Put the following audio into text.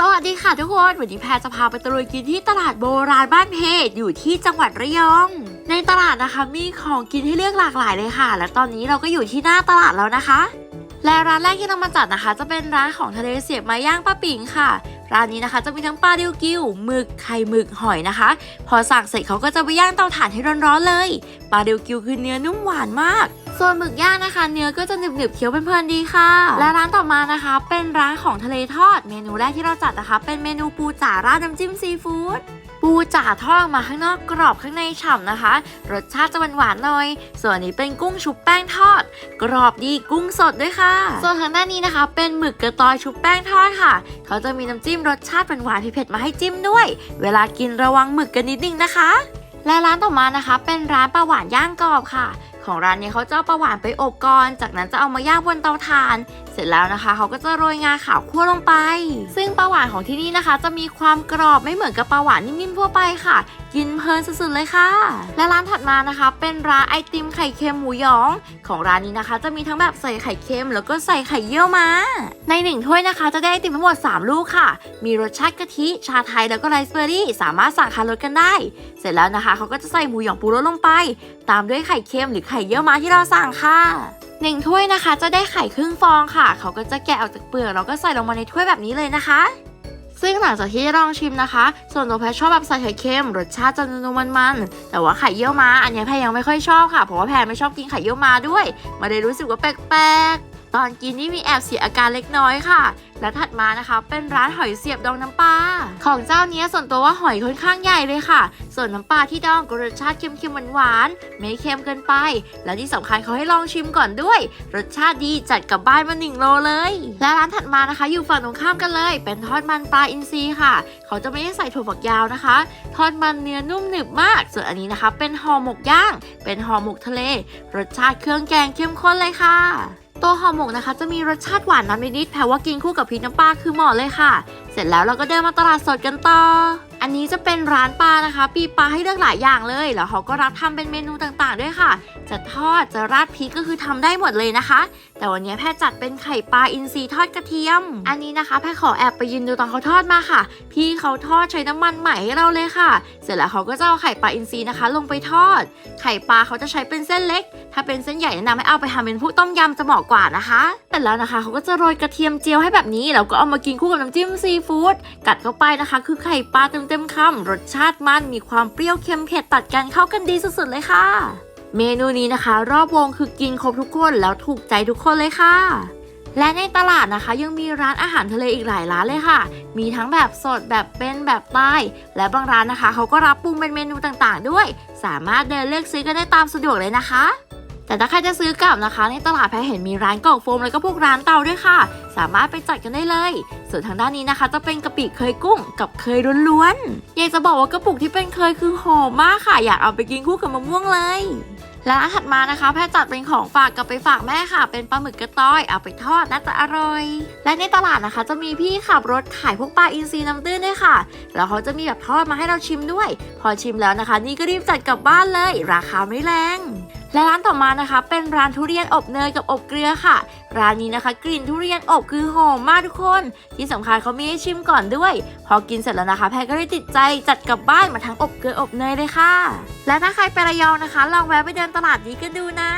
สวัสดีค่ะทุกคน วันนี้แพรจะพาไปตะลุยกินที่ตลาดโบราณบ้านเพอยู่ที่จังหวัดระยอง ในตลาดนะคะมีของกินให้เลือกหลากหลายเลยค่ะ และตอนนี้เราก็อยู่ที่หน้าตลาดแล้วนะคะ และร้านแรกที่เรามาจัดนะคะ จะเป็นร้านของทะเลเสียบไม้ย่างป้าปิงค่ะ ร้านนี้นะคะจะมีทั้งปลาดิวกิวหมึกไข่หมึกหอยนะคะ พอสั่งเสร็จเขาก็จะไปย่างเตาถ่านให้ร้อนๆเลยปลาดิวกิวคือเนื้อนุ่มหวานมาก ส่วนหมึกย่างนะคะ เนื้อก็จะหนึบๆเคี้ยวเพลินๆดีค่ะ และร้านต่อมานะคะ เป็นร้านของทะเลทอด เมนูแรกที่เราจัดนะคะ เป็นเมนูปูจ๋าราดน้ำจิ้มซีฟู้ดปูจ๋าทอดมาข้างนอกกรอบข้างในฉ่ำนะคะ รสชาติจะหวานๆหน่อย ส่วนนนี้เป็นกุ้งชุบแป้งทอด กรอบดีกุ้งสดด้วยค่ะ ส่วนทางด้านนี้นะคะ เป็นหมึกกระตอยชุบแป้งทอดค่ะ เขาจะมีน้ำจิ้มรสชาติหวานๆเผ็ดๆมาให้จิ้มด้วย เวลากินระวังหมึกกันนิดนึงนะคะ และร้านต่อมานะคะ เป็นร้านปลาหวานย่างกรอบค่ะ ของร้านเนี้เขาจะเอาปลาหวานไปอบก่อน จากนั้นจะเอามาย่างบนเตาถ่าน เสร็จแล้วนะคะ เขาก็จะโรยงาขาวคั่วลงไป ซึ่งปลาหวานของที่นี่นะคะ จะมีความกรอบไม่เหมือนกับปลาหวานนิ่มๆทั่วไปค่ะ กินเพลินสุดๆเลยค่ะ และร้านถัดมานะคะ เป็นร้านไอติมไข่เค็มหมูหยอง ของร้านนี้นะคะ จะมีทั้งแบบใส่ไข่เค็มแล้วก็ใส่ไข่เยี่ยวมาในหนึ่งถ้วยนะคะ จะได้ไอติมทั้งหมด 3 ลูกค่ะ มีรสชาติกะทิ ชาไทยแล้วก็ไรซ์เบอร์รี่ สามารถสั่งคาร์ลดกันได้ เสร็จแล้วนะคะ เขาก็จะใส่หมูหยองปูรสลงไป ตามด้วยไข่เค็มหรือไข่ข่เยี่ยวม้าที่เราสั่งค่ะหนึ่งถ้วยนะคะ จะได้ไข่ครึ่งฟองค่ะ เขาก็จะแกะออกจากเปลือกแล้วก็ใส่ลงมาในถ้วยแบบนี้เลยนะคะ ซึ่งหลังจากที่ลองชิมนะคะ ส่วนตัวแพชชอบแบบใส่ไข่เค็มรสชาติจะนัวๆมันๆแต่ว่าไข่เยี่ยวม้าอันนี้แพรยังไม่ค่อยชอบค่ะเพราะว่าแพรไม่ชอบกินไข่เยี่ยวม้าด้วยมาได้รู้สึกว่าแปลกๆ ตอนกินนี่มีแอบเสียอาการเล็กน้อยค่ะ และถัดมานะคะ เป็นร้านหอยเสียบดองน้ำปลาของเจ้าเนี้ยส่วนตัวว่าหอยค่อนข้างใหญ่เลยค่ะ ส่วนน้ำปลาที่ดองก็รสชาติเค็มๆหวานๆไม่เค็มเกินไป และที่สำคัญเขาให้ลองชิมก่อนด้วย รสชาติดีจัดกลับบ้านมาหนึ่งโลเลย และร้านถัดมานะคะ อยู่ฝั่งตรงข้ามกันเลย เป็นทอดมันปลาอินทรีค่ะ เขาจะไม่ได้ใส่ถั่วฝักยาวนะคะ ทอดมันเนื้อนุ่มหนึบมาก ส่วนอันนี้นะคะ เป็นห่อหมกย่าง เป็นห่อหมกทะเล รสชาติเครื่องแกงเข้มข้นเลยค่ะ ตัวห่อหมกนะคะ จะมีรสชาติหวานน้ำนิดๆแปลว่ากินคู่กับพริกน้ำปลาคือเหมาะเลยค่ะ เสร็จแล้วเราก็เดินมาตลาดสดกันต่อ อันนี้จะเป็นร้านปลานะคะ ปีปลาให้เลือกหลายอย่างเลย แล้วเขาก็รับทำเป็นเมนูต่างๆ ด้วยค่ะ จะทอดจะราดพริกก็คือทำได้หมดเลยนะคะ แต่วันนี้แพทย์จัดเป็นไข่ปลาอินทรีทอดกระเทียม อันนี้นะคะแพทย์ขอแอบไปยืนดูตอนเขาทอดมาค่ะ พี่เขาทอดใช้น้ำมันใหม่ให้เราเลยค่ะ เสร็จแล้วเขาก็จะเอาไข่ปลาอินทรีนะคะ ลงไปทอด ไข่ปลาเขาจะใช้เป็นเส้นเล็ก ถ้าเป็นเส้นใหญ่แนะนำให้เอาไปทำเป็นผู้ต้มยำจะเหมาะกว่านะคะเสร็จแล้วนะคะเขาก็จะโรยกระเทียมเจียวให้แบบนี้แล้วก็เอามากินคู่กับน้ำจิ้มซีฟู้ดกัดเข้าไปนะคะ คือไข่ปลาเต็มๆคำรสชาติมันมีความเปรี้ยวเค็มเผ็ดตัดกันเข้ากันดีสุดๆเลยค่ะ เมนูนี้นะคะ รอบวงคือกินครบทุกคนแล้วถูกใจทุกคนเลยค่ะ และในตลาดนะคะ ยังมีร้านอาหารทะเลอีกหลายร้านเลยค่ะ มีทั้งแบบสดแบบเป็นแบบใต้และบางร้านนะคะเขาก็รับปรุงเป็นเมนูต่างๆ ด้วย สามารถเดินเลือกซื้อกันได้ตามสะดวกเลยนะคะ แต่ถ้าใครจะซื้อกลับนะคะ ในตลาดแพรเห็นมีร้านกล่องโฟมแล้วก็พวกร้านเตาด้วยค่ะ สามารถไปจัดกันได้เลย ส่วนทางด้านนี้นะคะ จะเป็นกะปิเคยกุ้งกับเคยล้วนๆอยากจะบอกว่ากระปุกที่เป็นเคยคือหอมมากค่ะ อยากเอาไปกินคู่กับมะม่วงเลยและถัดมานะคะ แพทย์จัดเป็นของฝากกลับไปฝากแม่ค่ะ เป็นปลาหมึกกระต้อยเอาไปทอดน่าจะอร่อย และในตลาดนะคะ จะมีพี่ขับรถขายพวกปลาอินทรีน้ำตื้นด้วยค่ะ แล้วเขาจะมีแบบทอดมาให้เราชิมด้วย พอชิมแล้วนะคะ นี่ก็รีบจัดกลับบ้านเลย ราคาไม่แรง และร้านต่อมานะคะ เป็นร้านทุเรียนอบเนยกับอบเกลือค่ะ ร้านนี้นะคะ กลิ่นทุเรียนอบคือหอมมากทุกคน ที่สำคัญเขามีให้ชิมก่อนด้วย พอกินเสร็จแล้วนะคะ แพรก็ได้ติดใจจัดกลับบ้านมาทั้งอบเกลืออบเนยเลยค่ะ และถ้าใครไประยองนะคะ ลองแวะไปเดินตลาดนี้กันดูนะ